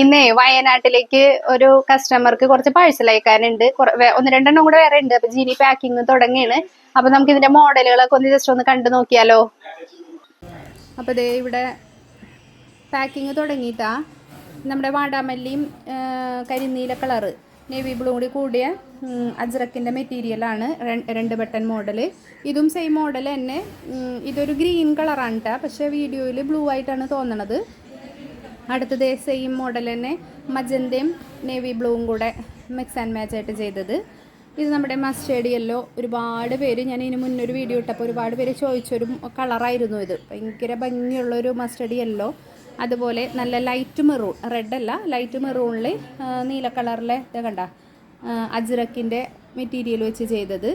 ഇന്നേ വയനാട്ടിലേക്ക് ഒരു കസ്റ്റമർക്ക് കുറച്ച് പാഴ്സൽ അയക്കാനുണ്ട്. ഒന്ന് രണ്ടെണ്ണം കൂടെ വേറെ ഉണ്ട്. അപ്പൊ ജീനി പാക്കിങ് തുടങ്ങിയാണ് അപ്പൊ നമുക്ക് ഇതിന്റെ മോഡലുകളൊക്കെ ഒന്ന് ജസ്റ്റ് ഒന്ന് കണ്ടു നോക്കിയാലോ? അപ്പൊ ദേ ഇവിടെ പാക്കിങ് തുടങ്ങിയിട്ടാ. നമ്മുടെ വാടാമല്ലിയും കരിനീല കളറ് നേവി ബ്ലൂ കൂടി കൂടിയ അജ്രക്കിന്റെ മെറ്റീരിയലാണ് രണ്ട് ബട്ടൺ മോഡൽ ഇതും സെയിം മോഡൽ തന്നെ. ഇതൊരു ഗ്രീൻ കളറാണ് കേട്ടോ പക്ഷേ വീഡിയോയിൽ ബ്ലൂ ആയിട്ടാണ് തോന്നണത്. അടുത്തത് സെയിം മോഡൽ തന്നെ മജന്തയും നേവി ബ്ലൂവും കൂടെ മിക്സ് ആൻഡ് മാച്ച് ആയിട്ട് ചെയ്തത്. ഇത് നമ്മുടെ മസ്റ്റേഡ് യെല്ലോ ഒരുപാട് പേര് ഞാൻ ഇതിന് മുന്നേ ഒരു വീഡിയോ ഇട്ടപ്പോൾ ഒരുപാട് പേര് ചോദിച്ചൊരു കളറായിരുന്നു ഇത്. ഭയങ്കര ഭംഗിയുള്ളൊരു മസ്റ്റേഡ് യെല്ലോ അതുപോലെ നല്ല ലൈറ്റ് മെറൂൺ റെഡ് അല്ല ലൈറ്റ് മെറൂണിൽ നീല കളറിലെ ഇത് കണ്ട അജ്രക്കിന്റെ മെറ്റീരിയൽ വെച്ച് ചെയ്തത്.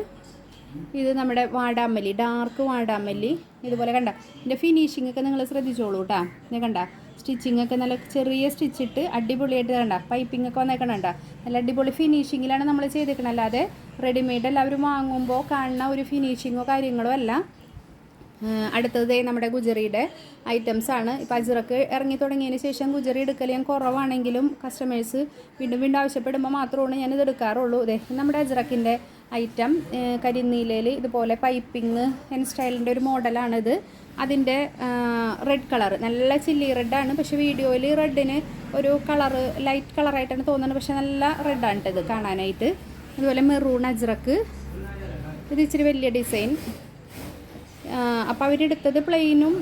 ഇത് നമ്മുടെ വാടാമല്ലി ഡാർക്ക് വാടാമല്ലി. ഇതുപോലെ കണ്ട. ഇതിന്റെ ഫിനിഷിംഗ് ഒക്കെ നിങ്ങൾ ശ്രദ്ധിച്ചോളൂ കേട്ടോ ഇത് കണ്ട. സ്റ്റിച്ചിങ് ഒക്കെ നല്ല ചെറിയ സ്റ്റിച്ച് ഇട്ട് അടിപൊളിയായിട്ട് കണ്ട. പൈപ്പിംഗ് ഒക്കെ വന്നേക്കണണ്ട നല്ല അടിപൊളി ഫിനിഷിങ്ങിലാണ് നമ്മൾ ചെയ്തേക്കണം. അല്ലാതെ റെഡിമെയ്ഡ് എല്ലാവരും വാങ്ങുമ്പോൾ കാണുന്ന ഒരു ഫിനിഷിങ്ങോ കാര്യങ്ങളോ അല്ല. അടുത്തത് നമ്മുടെ ഗുജറിയുടെ ഐറ്റംസ് ആണ്. ഇപ്പോൾ അജിറക്ക് ഇറങ്ങി തുടങ്ങിയതിന് ശേഷം ഗുജറി എടുക്കൽ ഞാൻ കുറവാണെങ്കിലും കസ്റ്റമേഴ്സ് വീണ്ടും വീണ്ടും ആവശ്യപ്പെടുമ്പോൾ മാത്രമാണ് ഞാനിത് എടുക്കാറുള്ളൂ. ഇതേ നമ്മുടെ അജിറക്കിന്റെ ഐറ്റം കരിനീലയിൽ ഇതുപോലെ പൈപ്പിങ് എൻ സ്റ്റൈലിന്റെ ഒരു മോഡലാണിത് അതിന്റെ റെഡ് കളർ നല്ല ചില്ലി റെഡാണ് പക്ഷേ വീഡിയോയിൽ റെഡിന് ഒരു കളറ് ലൈറ്റ് കളറായിട്ടാണ് തോന്നുന്നത്. പക്ഷേ നല്ല റെഡാണ് ഇത് കാണാനായിട്ട്. അതുപോലെ മെറൂൺ അജ്രക്ക് ഇത് ഇച്ചിരി വലിയ ഡിസൈൻ അപ്പോൾ അവരെടുത്തത് പ്ലെയിനും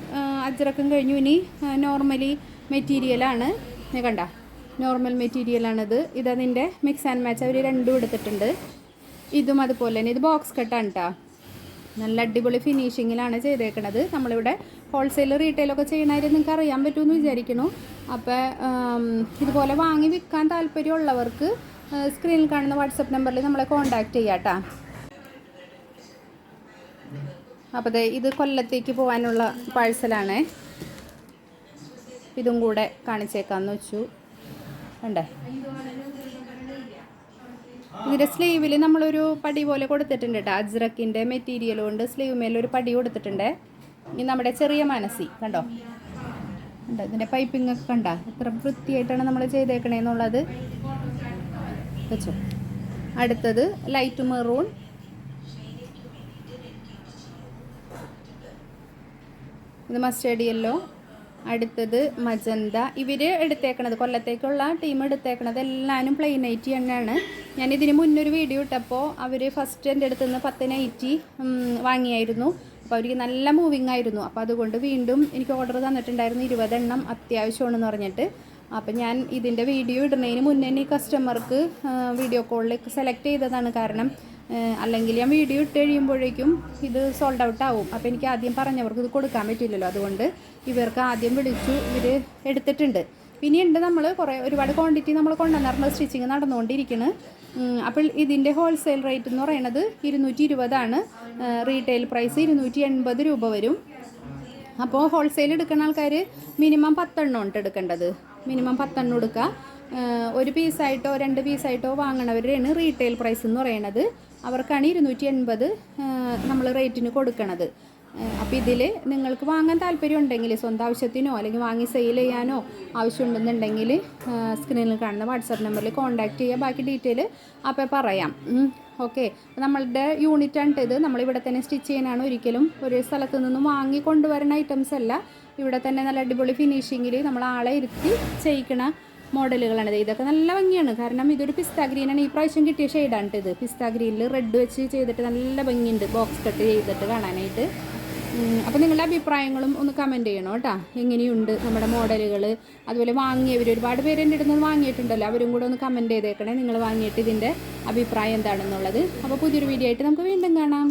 അജ്രക്കും കഴിഞ്ഞു. ഇനി നോർമലി മെറ്റീരിയലാണ് കണ്ട നോർമൽ മെറ്റീരിയലാണിത് ഇതതിന്റെ മിക്സ് ആൻഡ് മാച്ച് അവർ രണ്ടും എടുത്തിട്ടുണ്ട്. ഇതും അതുപോലെ തന്നെ. ഇത് ബോക്സ് കട്ടാണ് കേട്ടോ നല്ല അടിപൊളി ഫിനിഷിങ്ങിലാണ് ചെയ്തേക്കണത്. നമ്മളിവിടെ ഹോൾസെയിൽ റീറ്റെയിലൊക്കെ ചെയ്യണമായിരുന്നു നിങ്ങൾക്ക് അറിയാൻ പറ്റുമെന്ന് വിചാരിക്കുന്നു. അപ്പോൾ ഇതുപോലെ വാങ്ങി വിൽക്കാൻ താല്പര്യമുള്ളവർക്ക് സ്ക്രീനിൽ കാണുന്ന വാട്സപ്പ് നമ്പറിൽ നമ്മളെ കോൺടാക്റ്റ് ചെയ്യാം കേട്ടോ അപ്പോൾ ഇത് കൊല്ലത്തേക്ക് പോകാനുള്ള പാഴ്സലാണ്. ഇതും കൂടെ കാണിച്ചേക്കാന്ന് വെച്ചു. ഉണ്ടേ ഇതിന്റെ സ്ലീവിൽ നമ്മളൊരു പടി പോലെ കൊടുത്തിട്ടുണ്ട് കേട്ടോ. അജ്രക്കിന്റെ മെറ്റീരിയൽ കൊണ്ട് സ്ലീവ് മേലൊരു പടി കൊടുത്തിട്ടുണ്ട്. ഇനി നമ്മുടെ ചെറിയ മനസ്സി കണ്ടോ? കണ്ടോ? ഇതിന്റെ പൈപ്പിംഗ് ഒക്കെ കണ്ട? എത്ര വൃത്തിയായിട്ടാണ് നമ്മൾ ചെയ്തേക്കണേന്നുള്ളത്. വെച്ചോ. അടുത്തത് ലൈറ്റ് മെറൂൺ ഇത് മസ്റ്റേഡ് യെല്ലോ അടുത്തത് മജന്ത. ഇവർ എടുത്തേക്കണത് കൊല്ലത്തേക്കുള്ള ടീം എടുത്തേക്കണത് എല്ലാവരും പ്ലെയിൻ നൈറ്റി തന്നെയാണ് ഞാൻ ഇതിന് മുന്നൊരു വീഡിയോ ഇട്ടപ്പോൾ അവർ ഫസ്റ്റ് എന്റെ അടുത്ത് നിന്ന് പത്ത് നൈറ്റി വാങ്ങിയായിരുന്നു. അപ്പോൾ അവർക്ക് നല്ല മൂവിങ് ആയിരുന്നു. അപ്പോൾ അതുകൊണ്ട് വീണ്ടും എനിക്ക് ഓർഡർ തന്നിട്ടുണ്ടായിരുന്നു ഇരുപതെണ്ണം അത്യാവശ്യമാണെന്ന് പറഞ്ഞിട്ട്. അപ്പം ഞാൻ ഇതിന്റെ വീഡിയോ ഇടുന്നതിന് മുന്നേ ഈ കസ്റ്റമർക്ക് വീഡിയോ കോളിൽ സെലക്ട് ചെയ്തതാണ് കാരണം അല്ലെങ്കിൽ ഞാൻ വീഡിയോ ഇട്ട് കഴിയുമ്പോഴേക്കും ഇത് സോൾഡ് ഔട്ട് ആവും. അപ്പോൾ എനിക്ക് ആദ്യം പറഞ്ഞവർക്ക് ഇത് കൊടുക്കാൻ പറ്റില്ലല്ലോ. അതുകൊണ്ട് ഇവർക്ക് ആദ്യം വിളിച്ചു ഇവർ എടുത്തിട്ടുണ്ട്. പിന്നെയുണ്ട് നമ്മൾ കുറേ ഒരുപാട് ക്വാണ്ടിറ്റി നമ്മൾ കൊണ്ടുവന്നിരുന്ന സ്റ്റിച്ചിങ് നടന്നുകൊണ്ടിരിക്കുന്നു അപ്പോൾ ഇതിന്റെ ഹോൾസെയിൽ റേറ്റ് എന്ന് പറയുന്നത് ഇരുന്നൂറ്റി ഇരുപതാണ് റീറ്റെയിൽ പ്രൈസ് ഇരുന്നൂറ്റി എൺപത് രൂപ വരും. അപ്പോൾ ഹോൾസെയിൽ എടുക്കുന്ന ആൾക്കാർ മിനിമം പത്തെണ്ണം ഉണ്ട് എടുക്കേണ്ടത്. മിനിമം പത്തെണ്ണം എടുക്കുക ഒരു പീസായിട്ടോ രണ്ട് പീസായിട്ടോ വാങ്ങണവരാണ് റീറ്റെയിൽ പ്രൈസ് എന്ന് പറയണത്. അവർക്കാണ് ഇരുന്നൂറ്റി എൺപത് നമ്മൾ റേറ്റിന് കൊടുക്കണത്. അപ്പോൾ ഇതിൽ നിങ്ങൾക്ക് വാങ്ങാൻ താല്പര്യം ഉണ്ടെങ്കിൽ സ്വന്തം ആവശ്യത്തിനോ അല്ലെങ്കിൽ വാങ്ങി സെയിൽ ചെയ്യാനോ ആവശ്യമുണ്ടെന്നുണ്ടെങ്കിൽ സ്ക്രീനിൽ കാണുന്ന വാട്സാപ്പ് നമ്പറിൽ കോൺടാക്റ്റ് ചെയ്യുക ബാക്കി ഡീറ്റെയിൽ അപ്പോൾ പറയാം. ഓക്കെ നമ്മളുടെ യൂണിറ്റ് ആണ് ഇത്. നമ്മളിവിടെ തന്നെ സ്റ്റിച്ച് ചെയ്യാനാണ് ഒരിക്കലും ഒരു സ്ഥലത്ത് നിന്നും വാങ്ങി കൊണ്ടുവരുന്ന ഐറ്റംസ് അല്ല. ഇവിടെ തന്നെ നല്ല അടിപൊളി ഫിനിഷിങ്ങിൽ നമ്മൾ ആളെ ഇരുത്തി ചെയ്യിക്കണ മോഡലുകളാണ്. ഇതൊക്കെ നല്ല ഭംഗിയാണ്. കാരണം ഇതൊരു പിസ്ത ഗ്രീനാണ്. ഈ പ്രാവശ്യം കിട്ടിയ ഷെയ്ഡാണ് ഇത് പിസ്ത ഗ്രീനിൽ റെഡ് വെച്ച് ചെയ്തിട്ട് നല്ല ഭംഗിയുണ്ട്. ബോക്സ് കട്ട് ചെയ്തിട്ട് കാണാനായിട്ട്. അപ്പോൾ നിങ്ങളുടെ അഭിപ്രായങ്ങളും ഒന്ന് കമന്റ് ചെയ്യണം കേട്ടോ. എങ്ങനെയുണ്ട് നമ്മുടെ മോഡലുകൾ അതുപോലെ വാങ്ങിയവർ ഒരുപാട് പേര് എന്റെ അടുത്ത് വാങ്ങിയിട്ടുണ്ടല്ലോ. അവരും കൂടെ ഒന്ന് കമന്റ് ചെയ്തേക്കണേ. നിങ്ങൾ വാങ്ങിയിട്ട് ഇതിന്റെ അഭിപ്രായം എന്താണെന്നുള്ളത്. അപ്പോൾ പുതിയൊരു വീഡിയോ ആയിട്ട് നമുക്ക് വീണ്ടും കാണാം.